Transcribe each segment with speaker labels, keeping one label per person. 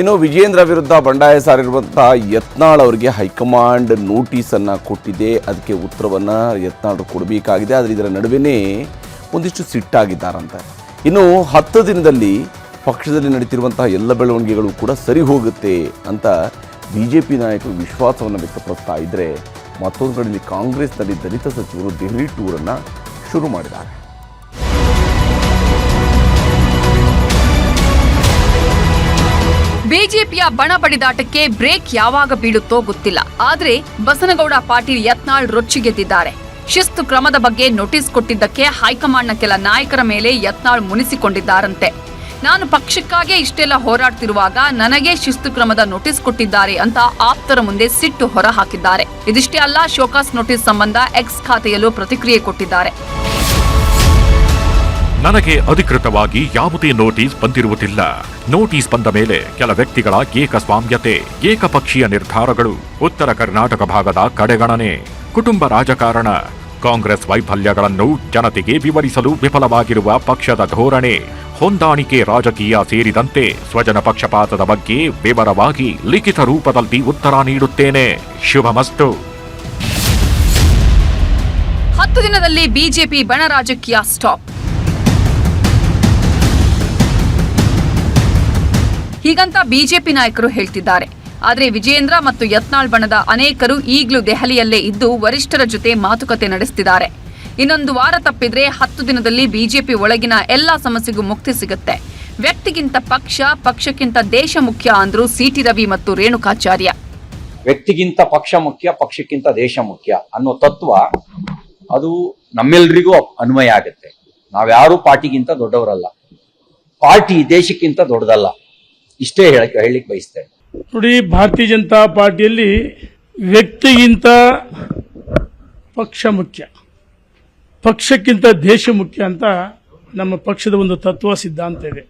Speaker 1: ಇನ್ನು ವಿಜೇಂದ್ರ ವಿರುದ್ಧ ಬಂಡಾಯ ಸಾರಿರುವಂತಹ ಯತ್ನಾಳ್ ಅವರಿಗೆ ಹೈಕಮಾಂಡ್ ನೋಟಿಸನ್ನು ಕೊಟ್ಟಿದೆ. ಅದಕ್ಕೆ ಉತ್ತರವನ್ನು ಯತ್ನಾಳ್ ಕೊಡಬೇಕಾಗಿದೆ. ಆದರೆ ಇದರ ನಡುವೆನೇ ಒಂದಿಷ್ಟು ಸಿಟ್ಟಾಗಿದ್ದಾರಂತೆ. ಇನ್ನು ಹತ್ತು ದಿನದಲ್ಲಿ ಪಕ್ಷದಲ್ಲಿ ನಡೀತಿರುವಂತಹ ಎಲ್ಲ ಬೆಳವಣಿಗೆಗಳು ಕೂಡ ಸರಿ ಹೋಗುತ್ತೆ ಅಂತ ಬಿ ಜೆ ನಾಯಕರು ವಿಶ್ವಾಸವನ್ನು ವ್ಯಕ್ತಪಡಿಸ್ತಾ ಇದ್ದರೆ ಮತ್ತೊಂದು ಕಡೆಯಲ್ಲಿ ಕಾಂಗ್ರೆಸ್ನಲ್ಲಿ ದಲಿತ ಸಚಿವರು ದೆಹಲಿ ಟೂರನ್ನು ಶುರು ಮಾಡಿದ್ದಾರೆ.
Speaker 2: ಬಿಜೆಪಿಯ ಬಣ ಬಡಿದಾಟಕ್ಕೆ ಬ್ರೇಕ್ ಯಾವಾಗ ಬೀಳುತ್ತೋ ಗೊತ್ತಿಲ್ಲ. ಆದರೆ ಬಸನಗೌಡ ಪಾಟೀಲ್ ಯತ್ನಾಳ್ ರೊಚ್ಚಿಗೆದ್ದಿದ್ದಾರೆ. ಶಿಸ್ತು ಕ್ರಮದ ಬಗ್ಗೆ ನೋಟಿಸ್ ಕೊಟ್ಟಿದ್ದಕ್ಕೆ ಹೈಕಮಾಂಡ್ನ ಕೆಲ ನಾಯಕರ ಮೇಲೆ ಯತ್ನಾಳ್ ಮುನಿಸಿಕೊಂಡಿದ್ದಾರಂತೆ. ನಾನು ಪಕ್ಷಕ್ಕಾಗೇ ಇಷ್ಟೆಲ್ಲ ಹೋರಾಡ್ತಿರುವಾಗ ನನಗೆ ಶಿಸ್ತು ಕ್ರಮದ ನೋಟಿಸ್ ಕೊಟ್ಟಿದ್ದಾರೆ ಅಂತ ಆಪ್ತರ ಮುಂದೆ ಸಿಟ್ಟು ಹೊರಹಾಕಿದ್ದಾರೆ. ಇದಿಷ್ಟೇ ಅಲ್ಲ, ಶೋಕಾಸ್ ನೋಟಿಸ್ ಸಂಬಂಧ ಎಕ್ಸ್ ಖಾತೆಯಲ್ಲೂ ಪ್ರತಿಕ್ರಿಯೆ ಕೊಟ್ಟಿದ್ದಾರೆ.
Speaker 3: ನನಗೆ ಅಧಿಕೃತವಾಗಿ ಯಾವುದೇ ನೋಟಿಸ್ ಬಂದಿರುವುದಿಲ್ಲ. ನೋಟಿಸ್ ಬಂದ ಮೇಲೆ ಕೆಲ ವ್ಯಕ್ತಿಗಳ ಏಕಸ್ವಾಮ್ಯತೆ, ಏಕಪಕ್ಷೀಯ ನಿರ್ಧಾರಗಳು, ಉತ್ತರ ಕರ್ನಾಟಕ ಭಾಗದ ಕಡೆಗಣನೆ, ಕುಟುಂಬ ರಾಜಕಾರಣ, ಕಾಂಗ್ರೆಸ್ ವೈಫಲ್ಯಗಳನ್ನು ಜನತೆಗೆ ವಿವರಿಸಲು ವಿಫಲವಾಗಿರುವ ಪಕ್ಷದ ಧೋರಣೆ, ಹೊಂದಾಣಿಕೆ ರಾಜಕೀಯ ಸೇರಿದಂತೆ ಸ್ವಜನ ಪಕ್ಷಪಾತದ ಬಗ್ಗೆ ವಿವರವಾಗಿ ಲಿಖಿತ ರೂಪದಲ್ಲಿ ಉತ್ತರ ನೀಡುತ್ತೇನೆ. ಶುಭಮಸ್ತು.
Speaker 2: ಹತ್ತು ದಿನದಲ್ಲಿ ಬಿಜೆಪಿ ಬಣ ರಾಜಕೀಯ ಸ್ಟಾಪ್. ಹೀಗಂತ ಬಿಜೆಪಿ ನಾಯಕರು ಹೇಳ್ತಿದ್ದಾರೆ. ಆದರೆ ವಿಜೇಂದ್ರ ಮತ್ತು ಯತ್ನಾಳ್ ಬಣದ ಅನೇಕರು ಈಗಲೂ ದೆಹಲಿಯಲ್ಲೇ ಇದ್ದು ವರಿಷ್ಠರ ಜೊತೆ ಮಾತುಕತೆ ನಡೆಸ್ತಿದ್ದಾರೆ. ಇನ್ನೊಂದು ವಾರ ತಪ್ಪಿದ್ರೆ ಹತ್ತು ದಿನದಲ್ಲಿ ಬಿಜೆಪಿ ಒಳಗಿನ ಎಲ್ಲಾ ಸಮಸ್ಯೆಗೂ ಮುಕ್ತಿ ಸಿಗುತ್ತೆ. ವ್ಯಕ್ತಿಗಿಂತ ಪಕ್ಷ, ಪಕ್ಷಕ್ಕಿಂತ ದೇಶ ಮುಖ್ಯ ಅಂದ್ರು ಸಿಟಿ ರವಿ ಮತ್ತು ರೇಣುಕಾಚಾರ್ಯ.
Speaker 4: ವ್ಯಕ್ತಿಗಿಂತ ಪಕ್ಷ ಮುಖ್ಯ, ಪಕ್ಷಕ್ಕಿಂತ ದೇಶ ಮುಖ್ಯ ಅನ್ನೋ ತತ್ವ ಅದು ನಮ್ಮೆಲ್ರಿಗೂ ಅನ್ವಯ ಆಗುತ್ತೆ. ನಾವ್ಯಾರೂ ಪಾರ್ಟಿಗಿಂತ ದೊಡ್ಡವರಲ್ಲ. ಪಾರ್ಟಿ ದೇಶಕ್ಕಿಂತ ದೊಡ್ಡದಲ್ಲ. ಇಷ್ಟೇ ಹೇಳಕ್ಕೆ ಹೇಳಲಿಕ್ಕೆ ಬಯಸ್ತೇನೆ
Speaker 5: ನೋಡಿ ಭಾರತೀಯ ಜನತಾ ಪಾರ್ಟಿಯಲ್ಲಿ ವ್ಯಕ್ತಿಗಿಂತ ಪಕ್ಷ ಮುಖ್ಯ. ಪಕ್ಷಕ್ಕಿಂತ ದೇಶ ಮುಖ್ಯ ಅಂತ ನಮ್ಮ ಪಕ್ಷದ ಒಂದು ತತ್ವ ಸಿದ್ಧಾಂತ ಇದೆ.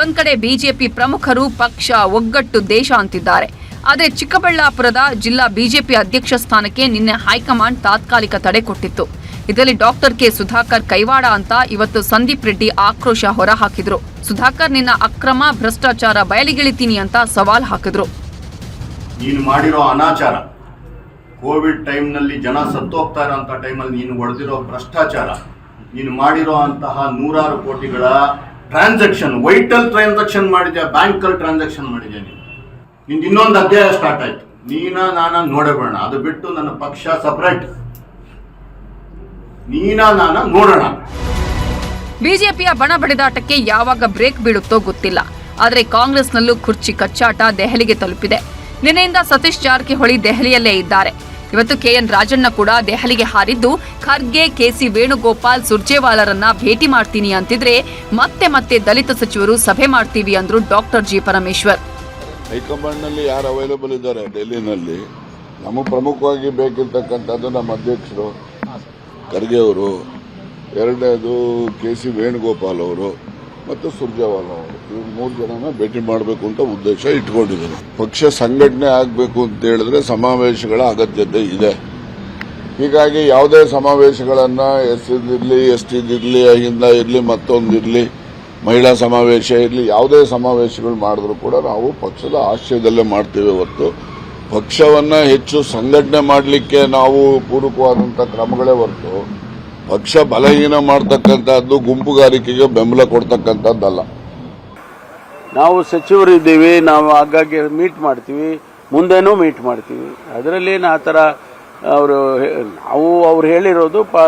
Speaker 2: ಒಂದ್ ಕಡೆ ಬಿಜೆಪಿ ಪ್ರಮುಖರು ಪಕ್ಷ ಒಗ್ಗಟ್ಟು ದೇಶ ಅಂತಿದ್ದಾರೆ. ಆದರೆ ಚಿಕ್ಕಬಳ್ಳಾಪುರದ ಜಿಲ್ಲಾ ಬಿಜೆಪಿ ಅಧ್ಯಕ್ಷ ಸ್ಥಾನಕ್ಕೆ ನಿನ್ನೆ ಹೈಕಮಾಂಡ್ ತಾತ್ಕಾಲಿಕ ತಡೆ ಕೊಟ್ಟಿತ್ತು. ಇದರಲ್ಲಿ ಡಾಕ್ಟರ್ ಕೆ ಸುಧಾಕರ್ ಕೈವಾಡ ಅಂತ ಇವತ್ತು ಸಂದೀಪ್ ರೆಡ್ಡಿ ಆಕ್ರೋಶ ಹೊರಹಾಕಿದ್ರು. ಸುಧಾಕರ್, ನಿನ್ನ ಅಕ್ರಮ ಭ್ರಷ್ಟಾಚಾರ ಬಯಲಿಗಿಳಿತೀನಿ ಅಂತ ಸವಾಲ್ ಹಾಕಿದ್ರು.
Speaker 6: ನೀನು ಮಾಡಿರೋ ಅನಾಚಾರ. ಕೋವಿಡ್ ಟೈಮ್ನಲ್ಲಿ ಜನ ಸತ್ತೋಗ್ತಾ ಇರೋಂಥ ಟೈಮಲ್ಲಿ ನೀನು ಹೊಡೆದಿರೋ ಭ್ರಷ್ಟಾಚಾರ. ನೀನು ಮಾಡಿರೋ ಅಂತಹ ನೂರಾರು ಕೋಟಿಗಳ ಟ್ರಾನ್ಸಾಕ್ಷನ್, ವೈಟಲ್ ಟ್ರಾನ್ಸಾಕ್ಷನ್ ಮಾಡಿದ್ಯಾ, ಬ್ಯಾಂಕಲ್ಲಿ ಟ್ರಾನ್ಸಾಕ್ಷನ್ ಮಾಡಿದ್ಯಾ ನೀನು? ನಿಂದು ಇನ್ನೊಂದು ಅಧ್ಯಾಯ ಸ್ಟಾರ್ಟ್ ಆಯ್ತು. ನೀನ, ನಾನು ನೋಡಬೇಡ. ಅದು ಬಿಟ್ಟು ನನ್ನ ಪಕ್ಷ ಸಪ್ರೇಟ್ ನೀನ ನಾನ ನೋಡೋಣ.
Speaker 2: ಬಿಜೆಪಿಯ ಬಣ ಬಡಿದಾಟಕ್ಕೆ ಯಾವಾಗ ಬ್ರೇಕ್ ಬೀಳುತ್ತೋ ಗೊತ್ತಿಲ್ಲ. ಆದರೆ ಕಾಂಗ್ರೆಸ್ನಲ್ಲೂ ಕುರ್ಚಿ ಕಚ್ಚಾಟ ದೆಹಲಿಗೆ ತಲುಪಿದೆ. ನಿನ್ನೆಯಿಂದ ಸತೀಶ್ ಜಾರಕಿಹೊಳಿ ದೆಹಲಿಯಲ್ಲೇ ಇದ್ದಾರೆ. ಇವತ್ತು ಕೆಎನ್ ರಾಜಣ್ಣ ಕೂಡ ದೆಹಲಿಗೆ ಹಾರಿದ್ದು ಖರ್ಗೆ ಕೆಸಿ ವೇಣುಗೋಪಾಲ್ ಸುರ್ಜೇವಾಲರನ್ನ ಭೇಟಿ ಮಾಡ್ತೀನಿ ಅಂತಿದ್ರೆ ಮತ್ತೆ ಮತ್ತೆ ದಲಿತ ಸಚಿವರು ಸಭೆ ಮಾಡ್ತೀವಿ ಅಂದ್ರು ಡಾಕ್ಟರ್ ಜಿ ಪರಮೇಶ್ವರ್.
Speaker 7: ಹೈಕಮಾಂಡ್ನಲ್ಲಿ ಯಾರು ಅವೈಲೇಬಲ್ ಇದ್ದಾರೆ? ಡೆಲ್ಲಿನಲ್ಲಿ ನಮ್ಮ ಪ್ರಮುಖವಾಗಿ ಬೇಕಿರ್ತಕ್ಕಂಥದ್ದು ನಮ್ಮ ಅಧ್ಯಕ್ಷರು. ಖರ್ಗೆ ಅವರು ಎರಡನೇದು ಕೆ ಸಿ ವೇಣುಗೋಪಾಲ್ ಅವರು ಮತ್ತು ಸುರ್ಜೇವಾಲ ಅವರು. ಇವ್ರು ಮೂರು ಜನನ ಭೇಟಿ ಮಾಡಬೇಕು ಅಂತ ಉದ್ದೇಶ ಇಟ್ಕೊಂಡಿದ್ದಾರೆ ಪಕ್ಷ ಸಂಘಟನೆ ಆಗಬೇಕು ಅಂತ ಹೇಳಿದ್ರೆ ಸಮಾವೇಶಗಳ ಅಗತ್ಯತೆ ಇದೆ. ಹೀಗಾಗಿ ಯಾವುದೇ ಸಮಾವೇಶಗಳನ್ನು ಎಸ್ ಇರಲಿ ಎಸ್ ಇರಲಿ ಅಹಿಂದ ಇರಲಿ ಮತ್ತೊಂದಿರಲಿ ಮಹಿಳಾ ಸಮಾವೇಶ ಇರಲಿ, ಯಾವುದೇ ಸಮಾವೇಶಗಳು ಮಾಡಿದ್ರು ಕೂಡ ನಾವು ಪಕ್ಷದ ಆಶ್ರಯದಲ್ಲೇ ಮಾಡ್ತೇವೆ ಹೊರತು ಪಕ್ಷವನ್ನ ಹೆಚ್ಚು ಸಂಘಟನೆ ಮಾಡಲಿಕ್ಕೆ ನಾವು ಪೂರಕವಾದಂಥ ಕ್ರಮಗಳೇ ಹೊರತು ಪಕ್ಷ ಬಲಹೀನ ಮಾಡ್ತಕ್ಕಂಥದ್ದು ಗುಂಪುಗಾರಿಕೆಗೆ ಬೆಂಬಲ ಕೊಡ್ತಕ್ಕಂಥದ್ದಲ್ಲ
Speaker 8: ನಾವು ಸಚಿವರು ಇದ್ದೀವಿ ನಾವು ಆಗಾಗ್ಗೆ ಮೀಟ್ ಮಾಡ್ತೀವಿ ಮುಂದೆನೂ ಮೀಟ್ ಮಾಡ್ತೀವಿ. ಅದರಲ್ಲೇನು ಆ ಥರ ಅವರು ನಾವು ಅವ್ರು ಹೇಳಿರೋದು ಪ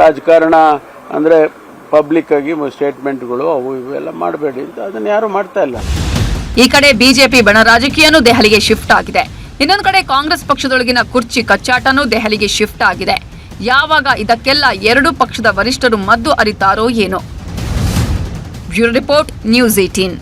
Speaker 8: ರಾಜಕಾರಣ ಅಂದರೆ ಪಬ್ಲಿಕ್ ಆಗಿ ಸ್ಟೇಟ್ಮೆಂಟ್ಗಳು ಅವು ಇವೆಲ್ಲ ಮಾಡಬೇಡಿ ಅಂತ ಅದನ್ನು ಯಾರು ಮಾಡ್ತಾ ಇಲ್ಲ.
Speaker 2: ಈ ಕಡೆ ಬಿಜೆಪಿ ಬಣ ರಾಜಕೀಯನೂ ದೆಹಲಿಗೆ ಶಿಫ್ಟ್ ಆಗಿದೆ. ಇನ್ನೊಂದು ಕಡೆ ಕಾಂಗ್ರೆಸ್ ಪಕ್ಷದೊಳಗಿನ ಕುರ್ಚಿ ಕಚ್ಚಾಟನೂ ದೆಹಲಿಗೆ ಶಿಫ್ಟ್ ಆಗಿದೆ. ಯಾವಾಗ ಇದಕ್ಕೆಲ್ಲ ಎರಡೂ ಪಕ್ಷದ ವರಿಷ್ಠರು ಮದ್ದು ಅರಿತಾರೋ ಏನೋ. Bureau report, news eighteen